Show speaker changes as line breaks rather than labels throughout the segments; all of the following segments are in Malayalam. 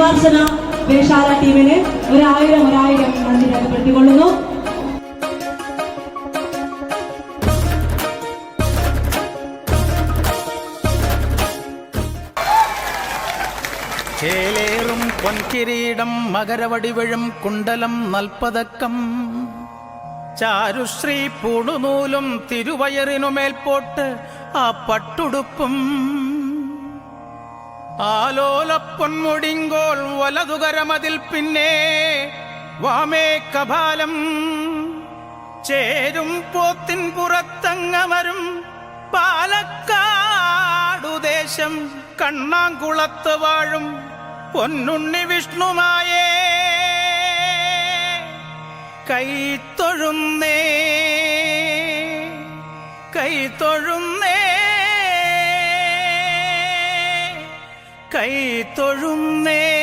ശ്രീവാസന വേഷാല ടീമിന് ഒരായിരം ഒരായിരം നന്ദി രേഖപ്പെടുത്തിക്കൊള്ളുന്നു.
ചേലേറും പൊൻകിരീടം മകരവടിവഴും കുണ്ടലം നൽപ്പതക്കം ചാരുശ്രീ പൂണുനൂലും തിരുവയറിനുമേൽപോട്ട് ആ പട്ടുടുപ്പും. ആലോലപ്പൊന്മുടിങ്കോൾ വലതുകരമതിൽ പിന്നെ വാമേ കപാലം. ചേരും പോത്തിൻ പുറത്തങ്ങമരും പാലക്കാടുദേശം കണ്ണാങ്കുളത്ത് വാഴും പൊന്നുണ്ണി വിഷ്ണുമായേ. കൈത്തൊഴുന്നേ കൈത്തൊഴുന്നേ കൈത്തൊഴുന്നേ കാർമേഘം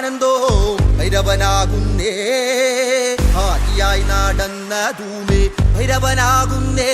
ആനന്ദോ ഭൈരവനാകുന്നേ. ഭാര്യയായി നടന്ന ധൂമി
ഭൈരവനാകുന്നേ.